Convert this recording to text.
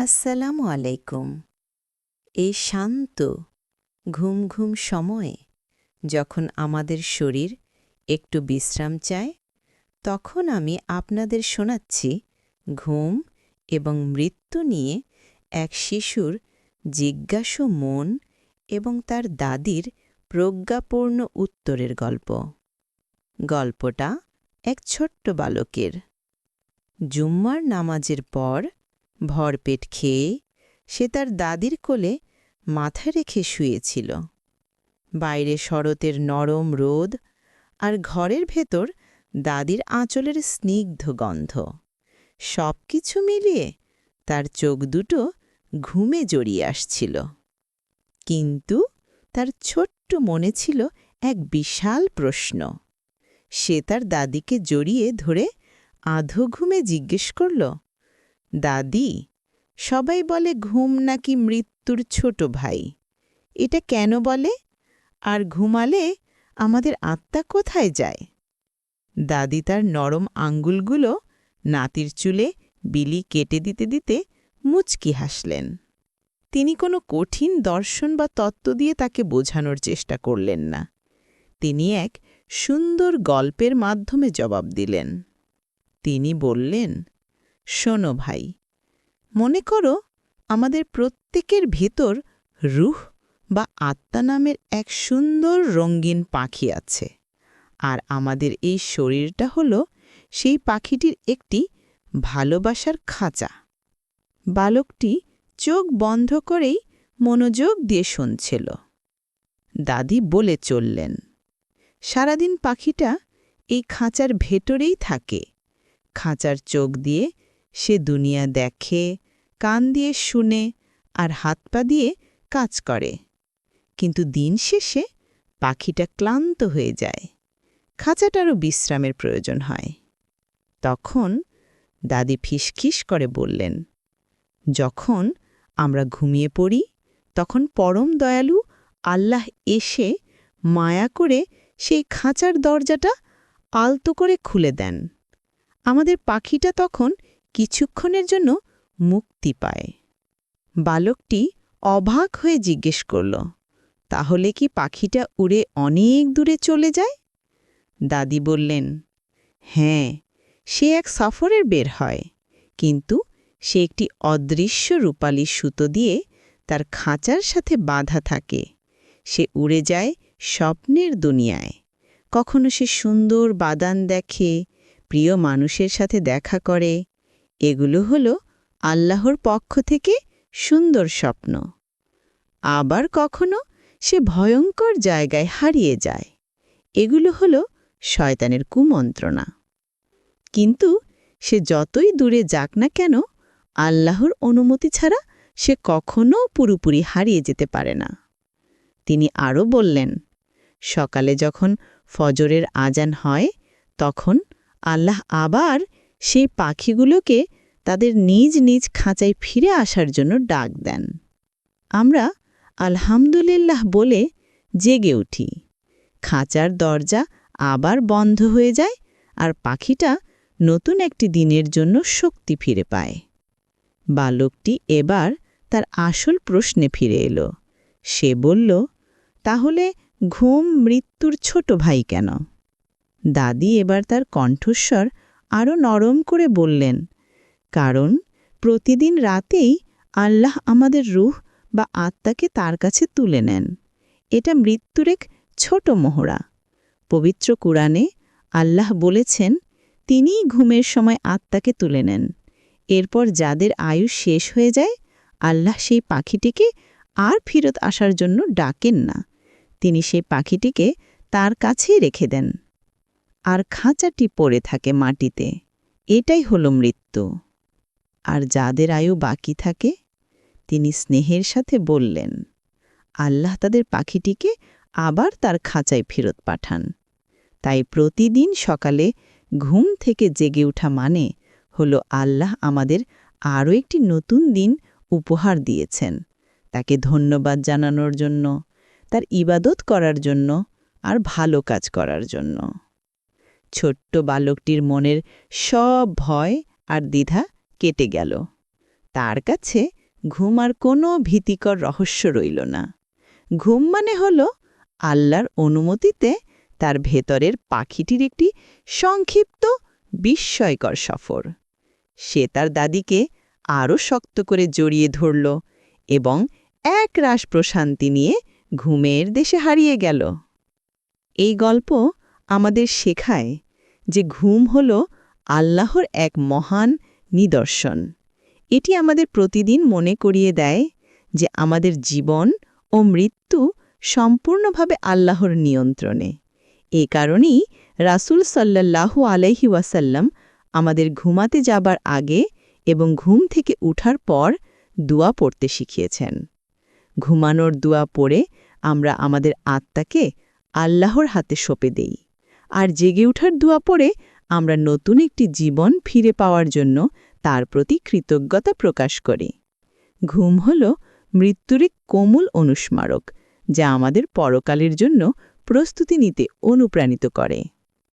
আসসালামু আলাইকুম। এই শান্ত, ঘুম ঘুম সময়ে যখন আমাদের শরীর একটু বিশ্রাম চায়, তখন আমি আপনাদের শোনাচ্ছি ঘুম এবং মৃত্যু নিয়ে এক শিশুর জিজ্ঞাসু মন এবং তার দাদির প্রজ্ঞাপূর্ণ উত্তরের গল্প। গল্পটা এক ছোট্ট বালকের। জুম্মার নামাজের পর ভরপেট খেয়ে সে তার দাদির কোলে মাথা রেখে শুয়েছিল। বাইরে শরতের নরম রোদ আর ঘরের ভেতর দাদির আঁচলের স্নিগ্ধ গন্ধ। সব কিছু মিলিয়ে তার চোখ দুটো ঘুমে জড়িয়ে আসছিল। কিন্তু তার ছোট্ট মনে ছিল এক বিশাল প্রশ্ন। সে তার দাদিকে জড়িয়ে ধরে আধো ঘুমে জিজ্ঞেস করল দাদি, সবাই বলে ঘুম নাকি মৃত্যুর ছোট ভাই। এটা কেন বলে? আর ঘুমালে আমাদের আত্মা কোথায় যায়? দাদি তার নরম আঙ্গুলগুলো নাতির চুলে বিলি কেটে দিতে দিতে মুচকি হাসলেন। তিনি কোনো কঠিন দর্শন বা তত্ত্ব দিয়ে তাকে বোঝানোর চেষ্টা করলেন না। তিনি এক সুন্দর গল্পের মাধ্যমে জবাব দিলেন। তিনি বললেন শোনো ভাই, মনে করো আমাদের প্রত্যেকের ভেতর রুহ বা আত্মা নামের এক সুন্দর রঙিন পাখি আছে, আর আমাদের এই শরীরটা হল সেই পাখিটির একটি ভালোবাসার খাঁচা। বালকটি চোখ বন্ধ করেই মনোযোগ দিয়ে শুনছিল। দাদি বলে চললেন, সারাদিন পাখিটা এই খাঁচার ভেতরেই থাকে। খাঁচার চোখ দিয়ে সে দুনিয়া দেখে, কান দিয়ে শুনে আর হাত পা দিয়ে কাজ করে। কিন্তু দিন শেষে পাখিটা ক্লান্ত হয়ে যায়। খাঁচাটারও বিশ্রামের প্রয়োজন হয়। তখন দাদি ফিসখিস করে বললেন, যখন আমরা ঘুমিয়ে পড়ি, তখন পরম দয়ালু আল্লাহ এসে মায়া করে সেই খাঁচার দরজাটা আলতো করে খুলে দেন। আমাদের পাখিটা তখন কিছুক্ষণের জন্য মুক্তি পায়। বালকটি অবাক হয়ে জিজ্ঞেস করল, তাহলে কি পাখিটা উড়ে অনেক দূরে চলে যায়? দাদি বললেন হ্যাঁ সে এক সফরের বের হয়, কিন্তু সে একটি অদৃশ্য রূপালী সুতো দিয়ে তার খাঁচার সাথে বাধা থাকে। সে উড়ে যায় স্বপ্নের দুনিয়ায়। কখনো সে সুন্দর বাদান দেখে, প্রিয় মানুষের সাথে দেখা করে এগুলো হলো আল্লাহর পক্ষ থেকে সুন্দর স্বপ্ন। আবার কখনো সে ভয়ঙ্কর জায়গায় হারিয়ে যায়। এগুলো হলো শয়তানের কুমন্ত্রণা। কিন্তু সে যতই দূরে যাক না কেন, আল্লাহর অনুমতি ছাড়া সে কখনও পুরোপুরি হারিয়ে যেতে পারে না। তিনি আরও বললেন, সকালে যখন ফজরের আজান হয়, তখন আল্লাহ আবার সেই পাখিগুলোকে তাদের নিজ নিজ খাঁচায় ফিরে আসার জন্য ডাক দেন। আমরা আলহামদুলিল্লাহ বলে জেগে উঠি। খাঁচার দরজা আবার বন্ধ হয়ে যায় আর পাখিটা নতুন একটি দিনের জন্য শক্তি ফিরে পায়। বালকটি এবার তার আসল প্রশ্নে ফিরে এলো। সে বলল, তাহলে ঘুম মৃত্যুর ছোট ভাই কেন? দাদি এবার তার কণ্ঠস্বর আরও নরম করে বললেন, কারণ প্রতিদিন রাতেই আল্লাহ আমাদের রুহ বা আত্মাকে তার কাছে তুলে নেন। এটা মৃত্যুর এক ছোট মোহরা। পবিত্র কুরআনে আল্লাহ বলেছেন, তিনিই ঘুমের সময় আত্মাকে তুলে নেন। এরপর যাদের আয়ু শেষ হয়ে যায়, আল্লাহ সেই পাখিটিকে আর ফিরত আসার জন্য ডাকেন না। তিনি সেই পাখিটিকে তার কাছেই রেখে দেন। আর খাঁচাটি পড়ে থাকে মাটিতে। এটাই হলো মৃত্যু। আর যাদের আয়ু বাকি থাকে, তিনি স্নেহের সাথে বললেন, আল্লাহ তাদের পাখিটিকে আবার তার খাঁচায় ফেরত পাঠান। তাই প্রতিদিন সকালে ঘুম থেকে জেগে ওঠা মানে হল আল্লাহ আমাদের আরও একটি নতুন দিন উপহার দিয়েছেন। তাকে ধন্যবাদ জানানোর জন্য, তার ইবাদত করার জন্য আর ভালো কাজ করার জন্য। ছোট্ট বালকটির মনের সব ভয় আর দ্বিধা কেটে গেল। তার কাছে ঘুম আর কোনো ভীতিকর রহস্য রইল না। ঘুম মানে হল আল্লাহর অনুমতিতে তার ভেতরের পাখিটির একটি সংক্ষিপ্ত বিস্ময়কর সফর। সে তার দাদিকে আরও শক্ত করে জড়িয়ে ধরল এবং এক রাস প্রশান্তি নিয়ে ঘুমের দেশে হারিয়ে গেল। এই গল্প আমাদের শেখায় যে ঘুম হল আল্লাহর এক মহান নিদর্শন। এটি আমাদের প্রতিদিন মনে করিয়ে দেয় যে আমাদের জীবন ও মৃত্যু সম্পূর্ণভাবে আল্লাহর নিয়ন্ত্রণে। এ কারণেই রাসূল সাল্লাল্লাহু আলাইহি ওয়াসাল্লাম আমাদের ঘুমাতে যাবার আগে এবং ঘুম থেকে উঠার পর দোয়া পড়তে শিখিয়েছেন। ঘুমানোর দোয়া পড়ে আমরা আমাদের আত্মাকে আল্লাহর হাতে সঁপে দেই। আর জেগে ওঠার দোয়া পড়ে আমরা নতুন একটি জীবন ফিরে পাওয়ার জন্য তার প্রতি কৃতজ্ঞতা প্রকাশ করি। ঘুম হল মৃত্যুর এক কোমল অনুস্মারক, যা আমাদের পরকালের জন্য প্রস্তুতি নিতে অনুপ্রাণিত করে।